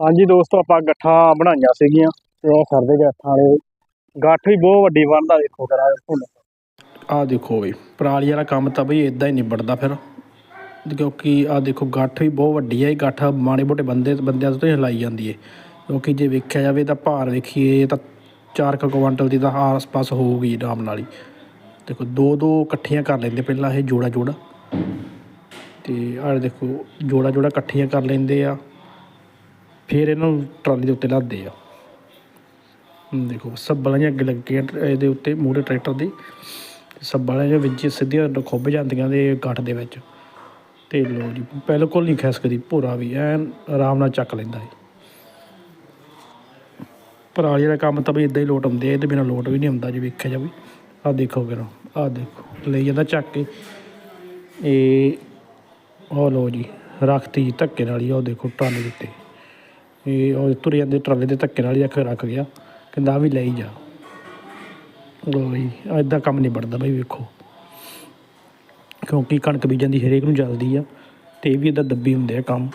ਹਾਂਜੀ ਦੋਸਤੋ, ਆਪਾਂ ਗੱਠਾਂ ਬਣਾਈਆਂ ਸੀਗੀਆਂ ਤੇ ਇਹ ਸਰਦੇ ਗੱਠਾਂ ਵਾਲੇ। ਗੱਠ ਵੀ ਬਹੁਤ ਵੱਡੀ ਬਣਦਾ, ਦੇਖੋ ਕਰਾ ਆਹ ਦੇਖੋ ਬਈ, ਪਰਾਲੀ ਵਾਲਾ ਕੰਮ ਤਾਂ ਬਈ ਇਦਾਂ ਹੀ ਨਿਬੜਦਾ ਫਿਰ। ਕਿਉਂਕਿ ਆਹ ਦੇਖੋ, ਗੱਠ ਵੀ ਬਹੁਤ ਵੱਡੀ ਹੈ ਇਹ ਗੱਠ ਮਾੜੇ ਮੋਟੇ ਬੰਦੇ, ਬੰਦਿਆਂ ਤੋਂ ਹਿਲਾਈ ਜਾਂਦੀ ਹੈ ਕਿਉਂਕਿ ਜੇ ਵੇਖਿਆ ਜਾਵੇ ਤਾਂ ਭਾਰ ਵੇਖੀਏ ਤਾਂ 4 ਕੁਇੰਟਲ ਦੀ ਤਾਂ ਆਸ-ਪਾਸ ਹੋਊਗੀ ਆਰਾਮ ਨਾਲ ਹੀ। ਦੇਖੋ ਦੋ ਦੋ ਇਕੱਠੀਆਂ ਕਰ ਲੈਂਦੇ ਪਹਿਲਾਂ ਇਹ ਜੋੜਾ ਜੋੜਾ ਤੇ ਆਹ ਦੇਖੋ ਜੋੜਾ ਜੋੜਾ ਇਕੱਠੀਆਂ ਕਰ ਲੈਂਦੇ ਆ। ਫਿਰ ਇਹਨਾਂ ਨੂੰ ਟਰਾਲੀ ਦੇ ਉੱਤੇ ਲਾਦਦੇ ਆ। ਦੇਖੋ ਸੱਬਲਾਂ ਜਿਹੀਆਂ ਅੱਗੇ ਲੱਗੀਆਂ ਟ- ਇਹਦੇ ਉੱਤੇ ਮੂਹਰੇ ਟਰੈਕਟਰ ਦੇ। ਸੱਬਲਾਂ ਦੇ ਵਿੱਚ ਸਿੱਧੀਆਂ ਖੁੱਭ ਜਾਂਦੀਆਂ ਦੇ ਗੱਠ ਦੇ ਵਿੱਚ। ਤੇ ਲੋ ਜੀ, ਬਿਲਕੁਲ ਨਹੀਂ ਖਿਸਕਦੀ ਭੋਰਾ ਵੀ, ਐਨ ਆਰਾਮ ਨਾਲ ਚੱਕ ਲੈਂਦਾ ਹੈ ਪਰਾਲੀ ਦਾ ਕੰਮ ਤਾਂ ਵੀ ਇਦਾਂ ਹੀ ਲੋਟ ਹੁੰਦੇ ਆ, ਇਹਦੇ ਬਿਨਾਂ ਲੋਟ ਵੀ ਨਹੀਂ ਹੁੰਦਾ ਜੇ ਵੇਖਿਆ ਜਾਵੇ। ਆਹ ਦੇਖੋ ਕਿਰਾ ਆਹ ਦੇਖੋ, ਲਈ ਜਾਂਦਾ ਚੱਕ ਕੇ। ਇਹ ਉਹ ਲੋ ਜੀ, ਰੱਖਤੀ ਧੱਕੇ ਨਾਲ ਹੀ ਉਹ ਦੇਖੋ ਟਰਾਲੇ ਦੇ ਉੱਤੇ। ਇਹ ਉਹ ਤੁਰ ਜਾਂਦੇ, ਟਰਾਲੇ ਦੇ ਧੱਕੇ ਨਾਲ ਹੀ ਰੱਖ ਰੱਖ ਗਿਆ। ਕਹਿੰਦਾ ਆਹ ਵੀ ਲੈ ਹੀ ਜਾ। ਬਈ ਐਦਾਂ ਕੰਮ ਨਹੀਂ ਬਣਦਾ ਬਈ, ਵੇਖੋ। ਕਿਉਂਕਿ ਕਣਕ ਬੀਜਣ ਦੀ ਹਰੇਕ ਨੂੰ ਜਲਦੀ ਆ ਤੇ ਇਹ ਵੀ ਇਦਾਂ ਦੱਬੀ ਹੁੰਦੇ ਆ ਕੰਮ।